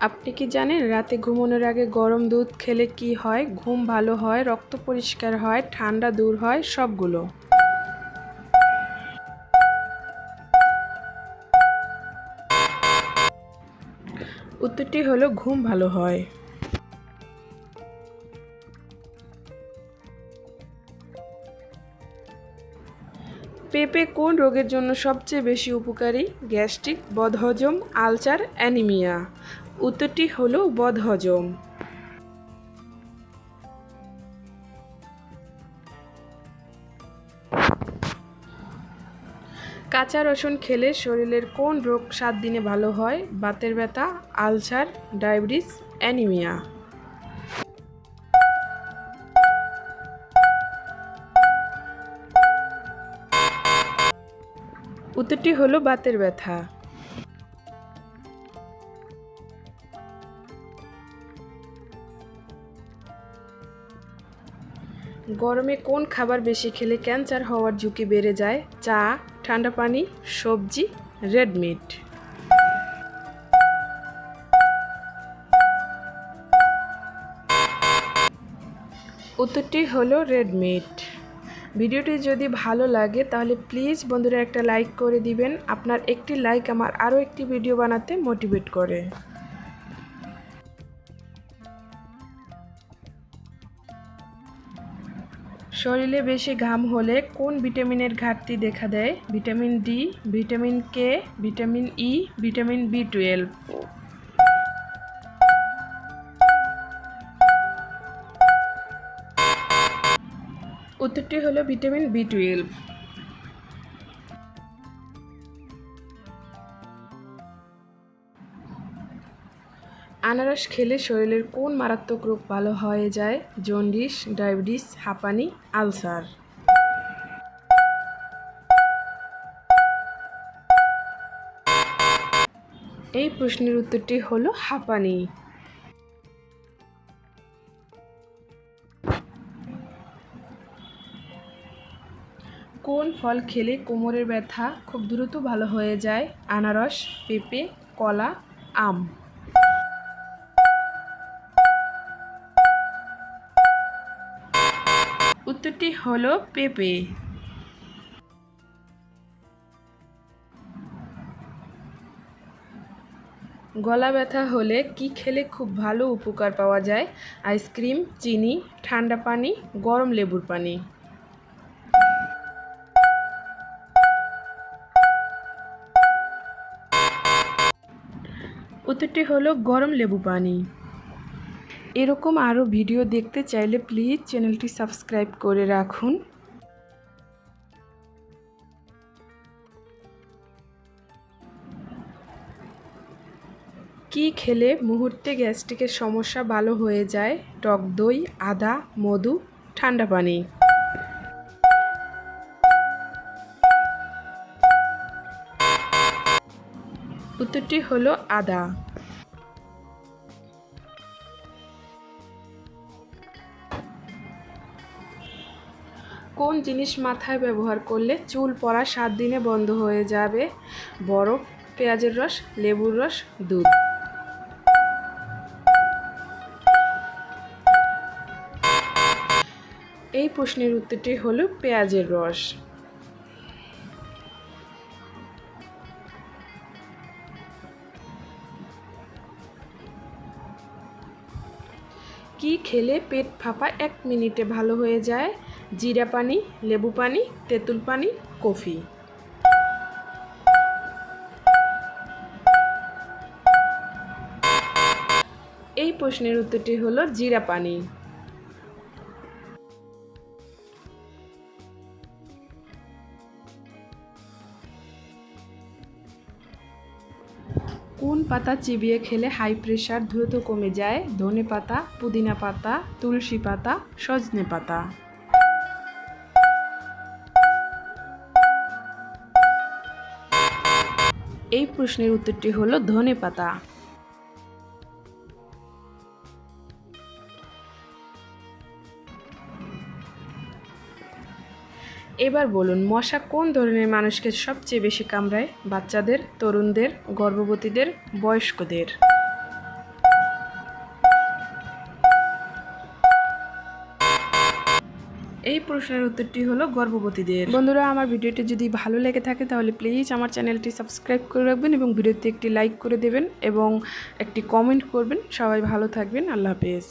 আপনি কি জানেন, রাতে ঘুমানোর আগে গরম দুধ খেলে কি হয়? ঘুম ভালো হয়, রক্ত পরিষ্কার হয়, ঠান্ডা দূর হয়, সবগুলো। উত্তরটি হলো, ঘুম ভালো হয়। পেঁপে কোন রোগের জন্য সবচেয়ে বেশি উপকারী? গ্যাস্ট্রিক, বদহজম, আলসার, অ্যানিমিয়া। উত্তরটি হলো বদহজম। কাঁচা রসুন খেলে শরীরের কোন রোগ সাত দিনে ভালো হয়? বাতের ব্যথা, আলসার, ডায়াবেটিস, অ্যানিমিয়া। উত্তরটি হলো বাতের ব্যথা। গরমে কোন খাবার বেশি খেলে ক্যান্সার হওয়ার ঝুঁকি বেড়ে যায়? চা, ঠান্ডা পানি, সবজি, রেড মিট। উত্তরটি হলো রেড মিট। ভিডিওটি যদি ভালো লাগে, তাহলে প্লিজ বন্ধুরা একটা লাইক করে দিবেন। আপনার একটি লাইক আমার আরও একটি ভিডিও বানাতে মোটিভেট করে। শরীরে বেশি ঘাম হলে কোন ভিটামিনের ঘাটতি দেখা দেয়? Vitamin D, vitamin K, vitamin E, vitamin B twelve. উত্তরটি হলো ভিটামিন বি টুয়েলভ। আনারস খেলে শরীরের কোন মারাত্মক রোগ ভালো হয়ে যায়? জন্ডিস, ডায়াবেটিস, হাঁপানি, আলসার। এই প্রশ্নের উত্তরটি হলো হাঁপানি। কোন ফল খেলে কোমরের ব্যথা খুব দ্রুত ভালো হয়ে যায়? আনারস, পেঁপে, কলা, আম। উত্তরটি হলো পেঁপে। গলা ব্যথা হলে কি খেলে খুব ভালো উপকার পাওয়া যায়? আইসক্রিম, চিনি, ঠান্ডা পানি, গরম লেবুর পানি। উত্তরটি হলো গরম লেবু পানি। এরকম আরও ভিডিও দেখতে চাইলে প্লিজ চ্যানেলটি সাবস্ক্রাইব করে রাখুন। কি খেলে মুহূর্তে গ্যাস্ট্রিকের সমস্যা ভালো হয়ে যায়? টক দই, আদা, মধু, ঠান্ডা পানি। উত্তরটি হলো আদা। কোন জিনিস মাথায় ব্যবহার করলে চুল পড়া সাত দিনে বন্ধ হয়ে যাবে? বরফ, পেঁয়াজের রস, লেবুর রস, দুধ। এই প্রশ্নের উত্তরটি হলো পেঁয়াজের রস। কি খেলে পেট ফাঁপা এক মিনিটে ভালো হয়ে যায়? জিরা পানি, লেবু পানি, তেঁতুল পানি, কফি। এই প্রশ্নের উত্তরটি হলো জিরা পানি। কোন পাতা চিবিয়ে খেলে হাই প্রেশার দ্রুত কমে যায়? ধনে পাতা, পুদিনা পাতা, তুলসী পাতা, সজনে পাতা। এই প্রশ্নের উত্তরটি হল ধনে পাতা। এবার বলুন, মশা কোন ধরনের মানুষকে সবচেয়ে বেশি কামড়ায়? বাচ্চাদের, তরুণদের, গর্ভবতীদের, বয়স্কদের? এই প্রশ্নের উত্তরটি হলো গর্ভবতীদের। বন্ধুরা, আমার ভিডিওটি যদি ভালো লেগে থাকে তাহলে প্লিজ আমার চ্যানেলটি সাবস্ক্রাইব করে রাখবেন এবং ভিডিওতে একটি লাইক করে দেবেন এবং একটি কমেন্ট করবেন। সবাই ভালো থাকবেন। আল্লাহ হাফেজ।